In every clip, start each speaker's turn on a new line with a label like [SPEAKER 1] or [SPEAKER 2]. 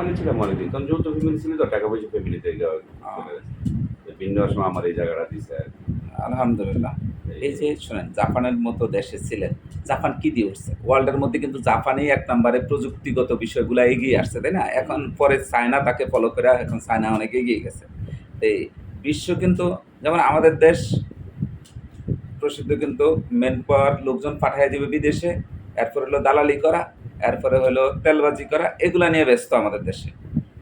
[SPEAKER 1] জাপানে ছিলাম অনেকদিন তখন যৌথ ফ্যামিলি ছিল তো টাকা পয়সা ফ্যামিলিতে ভিন্ন সময় আমার এই জায়গাটা দিছে
[SPEAKER 2] আলহামদুলিল্লাহ। এই যে শোনেন জাপানের মতো দেশে ছিলেন জাপান কি দিয়ে উঠছে? ওয়ার্ল্ডের মধ্যে কিন্তু জাপানেই এক নম্বরে প্রযুক্তিগত বিষয়গুলো এগিয়ে আসছে তাই না? এখন পরে চায়না তাকে ফলো করে এখন চায়না অনেক এগিয়ে গেছে। এই বিশ্ব কিন্তু যেমন আমাদের দেশ প্রসিদ্ধ কিন্তু মেন পাওয়ার লোকজন পাঠিয়ে দেবে বিদেশে এরপরে হলো দালালি করা এরপরে হলো তেলবাজি করা এগুলা নিয়ে ব্যস্ত আমাদের দেশে।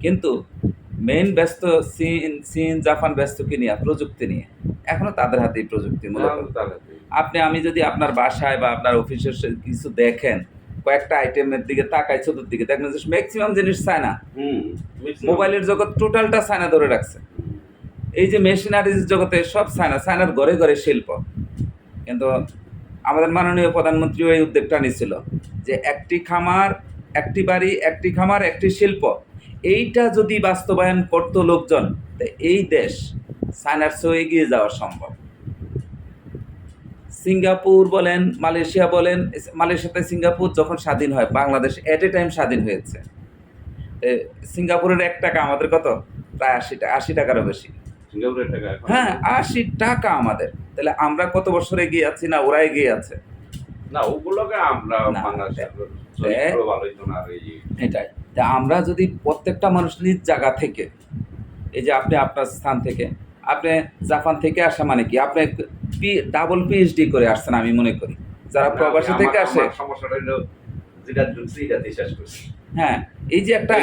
[SPEAKER 2] কিন্তু মেইন ব্যস্ত চীন চীন জাপান ব্যস্ত কি নিয়ে? প্রযুক্তি নিয়ে। এখনও তাদের হাতেই প্রযুক্তি মূলত।
[SPEAKER 1] তো-
[SPEAKER 2] আপনি আমি যদি আপনার বাসায় বা আপনার অফিসের কিছু দেখেন কয়েকটা আইটেমের দিকে তাকাই চতুর্দিকে দেখবেন যে ম্যাক্সিমাম জিনিস চায়না।
[SPEAKER 1] হুম
[SPEAKER 2] মোবাইলের জগৎ টোটালটা চায়না ধরে রাখছে। এই যে মেশিনারিজ জগতে সব চায়না চায়নার ঘরে ঘরে শিল্প। কিন্তু আমাদের মাননীয় প্রধানমন্ত্রীও এই উদ্যোগটা নিছিল। যে একটি খামার একটি বাড়ি একটি খামার একটি শিল্প এইটা যদি বাস্তবায়ন করতো লোকজন তা এই দেশ চেয়েও এগিয়ে যাওয়া সম্ভব। সিঙ্গাপুর বলেন মালয়েশিয়া বলেন মালয়েশিয়াতে সিঙ্গাপুর যখন স্বাধীন হয় বাংলাদেশ এট এ টাইম স্বাধীন হয়েছে। সিঙ্গাপুরের এক টাকা আমাদের কত? প্রায় আশি টাকা আশি টাকারও বেশি।
[SPEAKER 1] সিঙ্গাপুরের টাকা
[SPEAKER 2] হ্যাঁ আশি টাকা আমাদের। তাহলে আমরা কত বছর এগিয়ে আছি না ওরা এগিয়ে আছে?
[SPEAKER 1] না ওগুলোকে আমরা
[SPEAKER 2] এটাই। তা আমরা যদি প্রত্যেকটা মানুষ নিজ জায়গা থেকে এই যে আপনি আপনার স্থান থেকে আপনি জাপান থেকে আসা মানে কি? আপনি ডাবল পিএইচডি করে আসছেন আমি মনে করি। যারা প্রবাসী থেকে আসে
[SPEAKER 1] সমস্যাটা হলো
[SPEAKER 2] হ্যাঁ এই যে একটা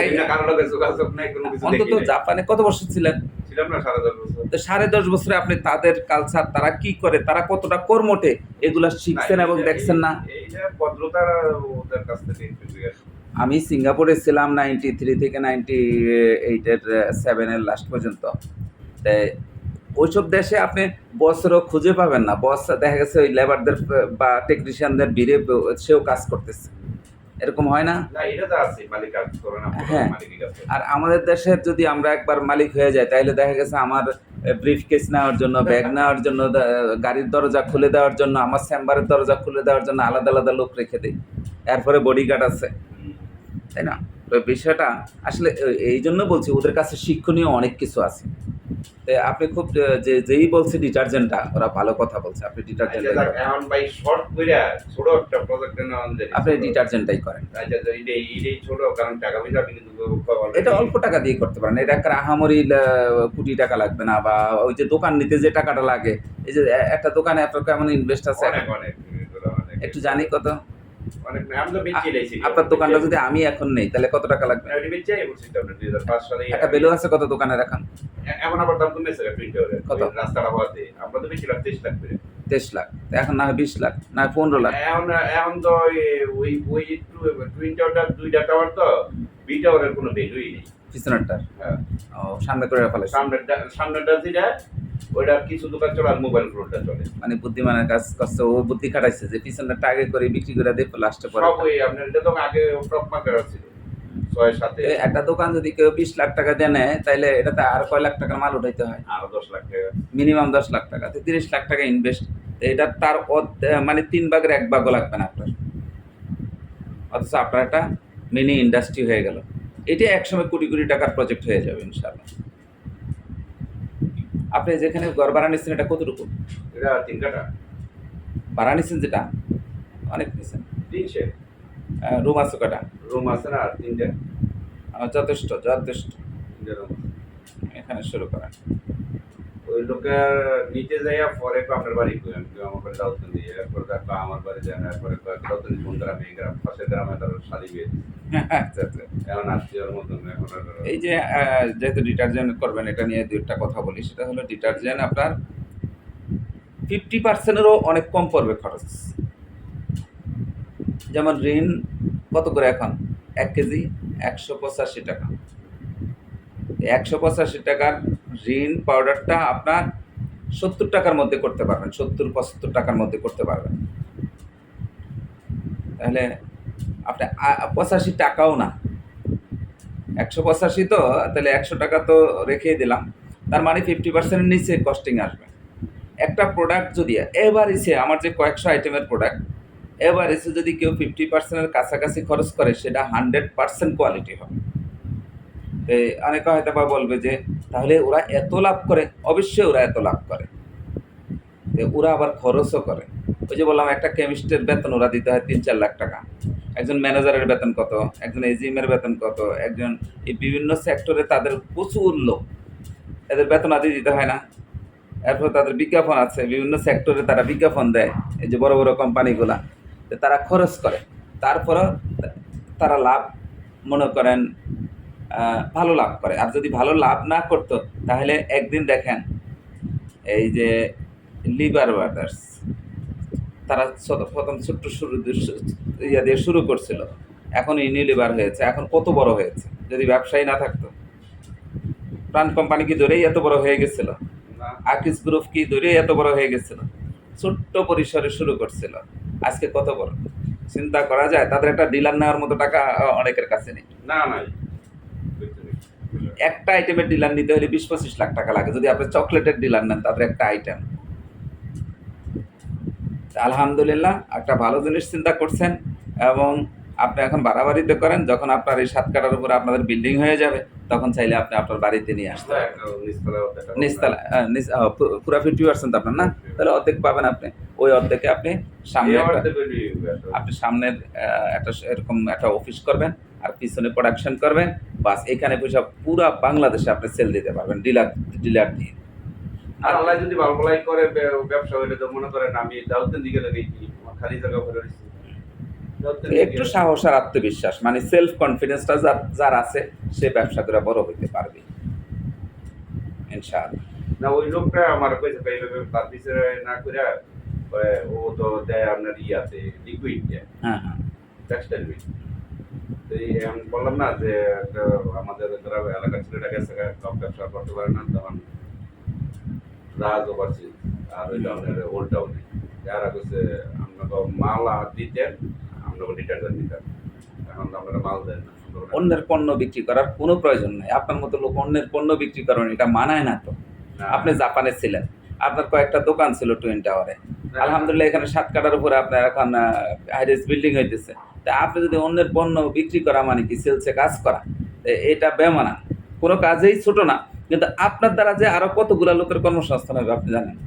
[SPEAKER 2] অন্তত জাপানে কত বছর ছিলেন?
[SPEAKER 1] ছিলাম না সাড়ে দশ বছর।
[SPEAKER 2] তো সাড়ে দশ বছরে আপনি তাদের কালচার তারা কি করে তারা কতটা কর্মটে এগুলা শিখছেন এবং দেখছেন না? আমি সিঙ্গাপুরে ছিলাম নাইনটি থ্রি থেকে নাইনটি এইটের সেভেনের লাস্ট পর্যন্ত। তাই ওইসব দেশে আপনি বসরও খুঁজে পাবেন না। বস দেখা গেছে ওই লেবারদের বা টেকনিশিয়ানদের ভিড়ে সেও কাজ করতেছে। এরকম হয় না? হ্যাঁ। আর আমাদের দেশের যদি আমরা একবার মালিক হয়ে যাই তাহলে দেখা গেছে আমার ব্রিফ কেস নেওয়ার জন্য ব্যাগ নেওয়ার জন্য গাড়ির দরজা খুলে দেওয়ার জন্য আমার চেম্বারের দরজা খুলে দেওয়ার জন্য আলাদা আলাদা লোক রেখে দিই। এরপরে বডিগার্ড আছে। তাই না? তো বিষয়টা আসলে এই জন্য বলছি ওদের কাছে শিক্ষণীয় অনেক কিছু আছে। আপনি খুব যে যেই বলছে ডিটারজেন্টটা ওরা ভালো কথা বলছে আপনি ডিটারজেন্ট
[SPEAKER 1] আচ্ছা, এখন ভাই শর্ট কইরা ছোট একটা প্রজেক্ট নেওয়া
[SPEAKER 2] আপনি ডিটারজেন্টটাই করেন।
[SPEAKER 1] আচ্ছা এইটাই এইটাই ছোট কারণ টাকা পয়সা আপনি কিন্তু already-
[SPEAKER 2] এটা অল্প টাকা দিয়ে করতে পারেন। এটা একটা আহামরি কোটি টাকা লাগবে না বা ওই যে দোকান নিতে যে টাকাটা লাগে এই যে একটা দোকানে আপনার কেমন ইনভেস্ট আছে। একটু জানি কত। আপনার দোকানটা যদি আমি এখন নেই তাহলে কত টাকা লাগবে?
[SPEAKER 1] আমি বেচে বলছি তো আপনার 2005 সালে
[SPEAKER 2] একটা বেলু আছে কত দোকানের এখন
[SPEAKER 1] এ- এখন আবার দাম কমেছে
[SPEAKER 2] কত?
[SPEAKER 1] রাস্তাটা হওয়াতে আমরা তো বেশি লাখ 23 লাখ করে।
[SPEAKER 2] তেইশ লাখ। এখন না হয় বিশ লাখ না হয় পনেরো লাখ।
[SPEAKER 1] এখন এখন তো ওই ওই টুইন টাওয়ারটা দুইটা টাওয়ার তো বি টাওয়ারের কোনো ভ্যালুই নেই।
[SPEAKER 2] পিছনেরটা
[SPEAKER 1] হ্যাঁ।
[SPEAKER 2] ও সামনে করে ফেলেছে।
[SPEAKER 1] সামনেরটা সামনেরটা যেটা ওইটা কিছু দোকান চলে আর মোবাইল ফোনটা চলে।
[SPEAKER 2] মানে বুদ্ধিমানের কাজ করছে ও বুদ্ধি খাটাইছে যে পিছনটা আগে করে বিক্রি করে দিয়ে লাস্টে পরে
[SPEAKER 1] সব ওই আপনার এটা তো আগে টপ মার্কেট ছিল
[SPEAKER 2] একটা দোকান যদি কেউ বিশ লাখ টাকা দিয়ে নেয় তাহলে এটাতে আর কয় লাখ টাকার মাল উঠাইতে হয়?
[SPEAKER 1] আরও দশ লাখ টাকা।
[SPEAKER 2] মিনিমাম দশ লাখ টাকা তো তিরিশ লাখ টাকা ইনভেস্ট এটা তার মানে তিন ভাগের এক ভাগও লাগবে না আপনার। অথচ আপনার একটা মিনি ইন্ডাস্ট্রি হয়ে গেল। এটা একসময় কোটি কোটি টাকার প্রজেক্ট হয়ে যাবে ইনশাআল্লাহ। আপনি যেখানে ঘর ভাড়া নিচ্ছেন এটা কতটুকু?
[SPEAKER 1] এটা তিন কাটা
[SPEAKER 2] ভাড়া নিচ্ছেন যেটা? অনেক নিচ্ছেন।
[SPEAKER 1] তিনশে।
[SPEAKER 2] রুম আছে কটা
[SPEAKER 1] রুম আছে না আর তিনটে।
[SPEAKER 2] যথেষ্ট যথেষ্ট। এখানে শুরু করেন।
[SPEAKER 1] ওই লোকের নিচে যাইয়া পরে আপনার বাড়ি কই? আমি কই আমার বাড়ি দাউতন দিয়ে এরপর দেখো আমার বাড়ি যায় না এরপরে দাউতন কোন গ্রামে এই গ্রাম পাশের গ্রামে তার শাদি বিয়ে।
[SPEAKER 2] আচ্ছা আচ্ছা।
[SPEAKER 1] এখন আত্মীয়র মতন এখন
[SPEAKER 2] এই যে যেহেতু ডিটারজেন্ট করবেন এটা নিয়ে দুইটা কথা বলি। সেটা হলো ডিটারজেন্ট আপনার ফিফটি পার্সেন্টেরও অনেক কম পড়বে খরচ। যেমন ঋণ কত করে এখন? এক কেজি একশো পঁচাশি টাকা। একশো পঁচাশি টাকার ঋণ পাউডারটা আপনার সত্তর টাকার মধ্যে করতে পারবেন, সত্তর, পঁচাত্তর টাকার মধ্যে করতে পারবেন। তাহলে আপনি পঁচাশি টাকাও না। একশো পঁচাশি তো, তাহলে একশো টাকা তো রেখেই দিলাম। তার মানে ফিফটি পার্সেন্টের নিচে কস্টিং আসবে। একটা প্রোডাক্ট যদি এসে আমার যে কয়েকশো আইটেমের প্রোডাক্ট এসে যদি কেউ ফিফটি পার্সেন্টের কাছাকাছি খরচ করে, সেটা হান্ড্রেড পার্সেন্ট কোয়ালিটি হবে। অনেকে হয়তো বা বলবে যে, তাহলে ওরা এত লাভ করে, অবশ্যই ওরা এত লাভ করে। ওরা আবার খরচও করে। ওই যে বললাম, একটা কেমিস্টের বেতন ওরা দিতে হয় তিন চার লাখ টাকা। একজন ম্যানেজারের বেতন কত? একজন এজিএমের বেতন কত? একজন এই বিভিন্ন সেক্টরে তাদের প্রচুর লোক। এদের বেতন আদি দিতে হয় না। এরপর তাদের বিজ্ঞাপন আছে, বিভিন্ন সেক্টরে তারা বিজ্ঞাপন দেয়, এই যে বড় বড় কোম্পানিগুলা তারা খরচ করে। তারপরও তারা লাভ মনে করেন ভালো লাভ করে। আর যদি ভালো লাভ না করতো, তাহলে একদিন দেখেন, এই যে লিবার ব্রাদার্স তারা প্রথম ছোট্ট শুরু ইয়া দিয়ে শুরু করছিল। এখন ইউনিলিভার হয়েছে, এখন কত বড় হয়েছে? যদি ব্যবসায়ী না থাকতো। প্রাণ কোম্পানি কি ধরেই এত বড় হয়ে গেছিল? আকিস গ্রুপ কি ধরেই এত বড় হয়ে গেছিল? ছোট্ট পরিসরে শুরু করছিল। আজকে কত বড়? চিন্তা করা যায়, তাদের একটা ডিলার নেওয়ার মতো টাকা অনেকের কাছে নেই।
[SPEAKER 1] না, নাই।
[SPEAKER 2] একটা আইটেমের ডিলার নিতে হলে বিশ পঁচিশ লাখ টাকা লাগে। যদি আপনি চকলেটের ডিলার নেন তাদের একটা আইটেম আলহামদুলিল্লাহ একটা ভালো জিনিস চিন্তা করছেন এবং আপনি এখন বাড়াবাড়িতে করেন যখন আপনার এই সাত কাটার উপরে আপনাদের বিল্ডিং হয়ে যাবে তখন চাইলে আপনি আপনার বাড়িতে নিয়ে আসতে
[SPEAKER 1] নিচতলা
[SPEAKER 2] পুরা ফিফটি পার্সেন্ট আপনার না? তাহলে অর্ধেক পাবেন আপনি। ওই অর্ধেকে আপনি সামনে আপনি সামনের একটা এরকম একটা অফিস করবেন। আর পিছনে প্রোডাকশন করবেন। বাস এখানে পয়সা পুরা বাংলাদেশে আপনি সেল দিতে পারবেন ডিলার ডিলার দিয়ে।
[SPEAKER 1] আর আল্লাহ যদি করে ব্যবসা হইলে তো মনে করেন আমি দাউদ্দিন দিকে খালি জায়গা ভরে
[SPEAKER 2] একটু সাহস আর আত্মবিশ্বাস মানে সেলফ কনফিডেন্সটা যার যার আছে সে ব্যবসা করে বড় হইতে পারবে। ইনশাআল্লাহ।
[SPEAKER 1] না ওই লোকটা আমার কইছে তার পিছনে না করে ও তো দেয় আপনার ইয়াতে লিকুইড দেয়।
[SPEAKER 2] হ্যাঁ হ্যাঁ।
[SPEAKER 1] টেক্সটাইল এই আমি বললাম না যে একটা আমাদের গ্রাম এলাকার ছেলেটা গেছে সব ব্যবসা করতে পারে না তখন রাজ ওভারসি। আর ওই টাউনের ওল্ড টাউনে যারা কইছে আপনাকে মাল দিতেন আপনাকে ডিটারজেন্ট দিতেন এখন আপনারা মাল দেন না
[SPEAKER 2] অন্যের পণ্য বিক্রি করার কোনো প্রয়োজন নাই। আপনার মতো লোক অন্যের পণ্য বিক্রি করেন এটা মানায় না তো। আপনি জাপানে ছিলেন। আপনার কয়েকটা দোকান ছিল টুইন টাওয়ারে আলহামদুলিল্লাহ এখানে সাত কাটার উপরে আপনার এখন হাইরেস বিল্ডিং হইতেছে। তা আপনি যদি অন্যের পণ্য বিক্রি করা মানে কি সেলসে কাজ করা এটা বেমানা কোনো কাজেই ছোট না কিন্তু আপনার দ্বারা যে আরও কতগুলা লোকের কর্মসংস্থান হবে আপনি জানেন?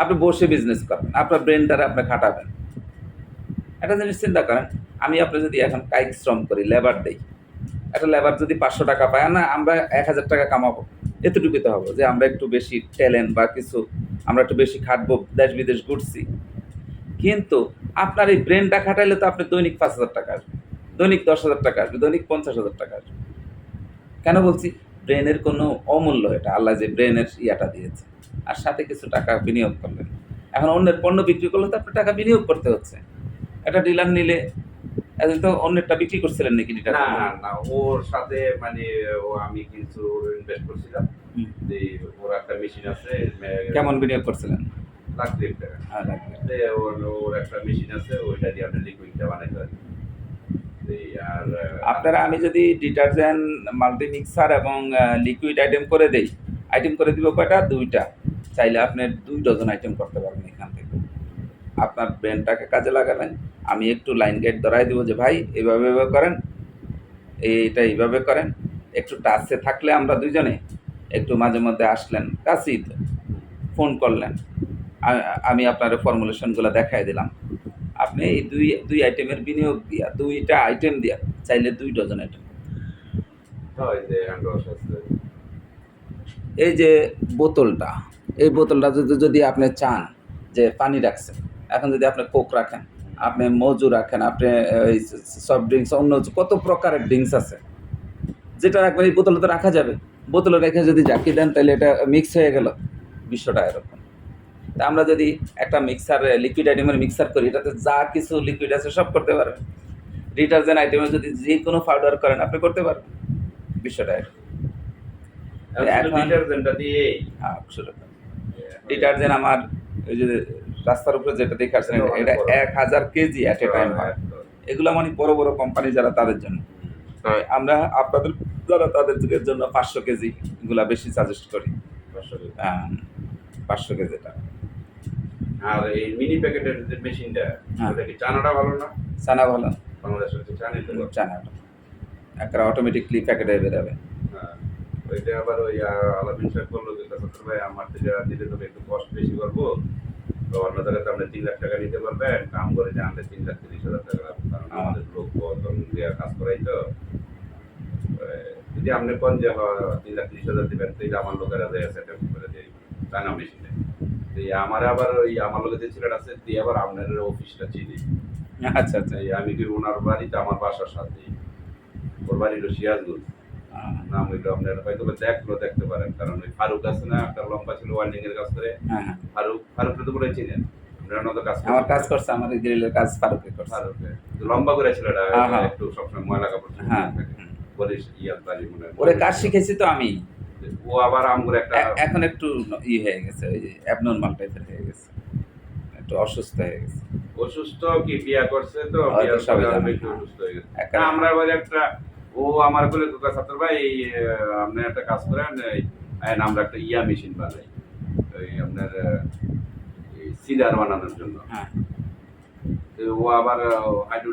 [SPEAKER 2] আপনি বসে বিজনেস করবেন আপনার ব্রেনটারে আপনি খাটাবেন। একটা জিনিস চিন্তা করেন আমি আপনি যদি এখন কায়িক শ্রম করি লেবার দেই একটা লেবার যদি পাঁচশো টাকা পায় না আমরা এক হাজার টাকা কামাবো। এতটুকুই তো হব যে আমরা একটু বেশি ট্যালেন্ট বা কিছু, আমরা একটু বেশি খাটবো, দেশ বিদেশ ঘুরছি। কিন্তু আপনার এই ব্রেনটা খাটাইলে তো আপনি দৈনিক পাঁচ হাজার টাকা আসবে, দৈনিক দশ হাজার টাকা আসবে, দৈনিক পঞ্চাশ হাজার টাকা আসবে। কেন বলছি? ব্রেনের কোনো অমূল্য এটা, আল্লাহ যে ব্রেনের ইয়াটা দিয়েছে। আর সাথে কিছু টাকা বিনিয়োগ করলেন। এখন অন্যের পণ্য বিক্রি করলে তো আপনার টাকা বিনিয়োগ করতে হচ্ছে। একটা ডিলার নিলে এখন তো অন্যেরটা বিক্রি করছিলেন নাকি
[SPEAKER 1] না না ওর সাথে মানে আমি কিছু ইনভেস্ট করছিলাম। ওর একটা মেশিন আছে
[SPEAKER 2] কেমন বিনিয়োগ করছিলেন?
[SPEAKER 1] লাখ দেড় টাকা।
[SPEAKER 2] হ্যাঁ।
[SPEAKER 1] ওর ওর একটা মেশিন আছে ওইটা দিয়ে লিকুইডটা বানাইতে পারি আর
[SPEAKER 2] আপনারা আমি যদি ডিটারজেন্ট মাল্টি মিক্সার এবং লিকুইড আইটেম করে দেই আইটেম করে দিব কয়টা? দুইটা। চাইলে আপনি দুই ডজন আইটেম করতে পারবেন। আপনার ব্রেনটাকে কাজে লাগাবেন। আমি একটু লাইন গেট ধরাই দেবো যে ভাই এইভাবে এভাবে করেন। এইটা এইভাবে করেন। একটু টাচে থাকলে আমরা দুইজনে একটু মাঝে মধ্যে আসলেন কাছেই তো ফোন করলেন। আমি আপনার ফর্মুলেশনগুলো দেখাই দিলাম। আপনি এই দুই দুই আইটেমের বিনিয়োগ দিয়া দুইটা আইটেম দিয়া চাইলে দুই ডজন আইটেম
[SPEAKER 1] হয় আছে।
[SPEAKER 2] এই যে বোতলটা এই বোতলটা যদি যদি আপনি চান যে পানি রাখছেন এখন যদি আপনি কোক রাখেন আপনি মজু রাখেন আপনি এই সফট ড্রিঙ্কস অন্য কত প্রকারের ড্রিঙ্কস আছে যেটা রাখবেন এই বোতলে তো রাখা যাবে। বোতলে রেখে যদি জাকি দেন তাহলে এটা মিক্স হয়ে গেল। বিশ্বটা এরকম। তা আমরা যদি একটা মিক্সার লিকুইড আইটেমের মিক্সার করি এটাতে যা কিছু লিকুইড আছে সব করতে পারবেন। ডিটারজেন্ট আইটেমে যদি যে কোনো পাউডার করেন আপনি করতে পারবেন। বিষয়টা এরকম। এখন-
[SPEAKER 1] ডিটারজেন্টটা দিয়ে
[SPEAKER 2] শুরু ডিটারজেন্ট আমার ওই যে রাস্তার উপরে যেটা দেখে আসছেন এটা এক হাজার কেজি অ্যাট এ টাইম হয়। এগুলো মানে বড় বড় কোম্পানি যারা তাদের জন্য। আমরা আপনাদের যারা তাদের জন্য পাঁচশো কেজি এগুলা বেশি সাজেস্ট করি। পাঁচশো কেজিটা
[SPEAKER 1] আর এই মিনি প্যাকেটের যে মেশিনটা
[SPEAKER 2] হ্যাঁ।
[SPEAKER 1] ওটা কি চানাটা ভালো না?
[SPEAKER 2] চানা ভালো।
[SPEAKER 1] বাংলাদেশের তো
[SPEAKER 2] চানাটা একটা অটোমেটিকলি প্যাকেটে বেরোবে।
[SPEAKER 1] হ্যাঁ। ওইটা আবার ওই আলামিন সাহেব বলল যে ভাই আমার থেকে দিলে তবে একটু কষ্ট বেশি করব। তো অন্য জায়গাতে আপনি তিন লাখ টাকা নিতে পারবেন কাম করে জানলে তিন লাখ তিরিশ হাজার টাকা। কারণ আমাদের লোক দিয়ে কাজ করাই তো। যদি আপনি কোন যে তিন লাখ তিরিশ হাজার দিবেন তো আমার লোকেরা যায় সেট করে দিই চায়না মেশিনে। এই আমার আবার ওই আমার লোকের যে ছেলেটা আছে দিয়ে আবার আপনার অফিসটা চিনি।
[SPEAKER 2] আচ্ছা আচ্ছা।
[SPEAKER 1] আমি কি ওনার বাড়িতে আমার বাসার সাথে ওর বাড়ি হলো সিরাজগঞ্জ। নাম হইল আপনার হয়তো দেখল দেখতে পারেন কারণ ওই ফারুক আছে না একটা লম্বা ছিল ওয়ার্ল্ডিং এর কাজ করে।
[SPEAKER 2] হ্যাঁ হ্যাঁ।
[SPEAKER 1] ফারুক ফারুক তো বলে চিনেন। আপনারা তো কাজ
[SPEAKER 2] আমার কাজ করছে আমার গ্রিলের কাজ ফারুকে করছে।
[SPEAKER 1] ফারুক লম্বা করে ছিল এটা। একটু সবসময় ময়লা কাপড়
[SPEAKER 2] হ্যাঁ।
[SPEAKER 1] পরে থাকে।
[SPEAKER 2] হুম।
[SPEAKER 1] বলিস ইয়ার বাড়ি মনে
[SPEAKER 2] ওরে কাজ শিখেছি তো আমি।
[SPEAKER 1] ও আবার আমগুলো একটা
[SPEAKER 2] এখন একটু ই হয়ে গেছে ওই অ্যাবনর্মাল টাইপের হয়ে গেছে। একটু অসুস্থ হয়ে গেছে।
[SPEAKER 1] অসুস্থ কি বিয়া করছে তো
[SPEAKER 2] সবাই
[SPEAKER 1] অসুস্থ হয়ে গেছে। আমরা একটা ও আমার বলে দুটা ছাত্র ভাই আপনি একটা কাজ করেন আমরা একটা ইয়া মেশিন বানাই। ওই আপনার সিলার বানানোর জন্য।
[SPEAKER 2] হ্যাঁ।
[SPEAKER 1] তো ও আবার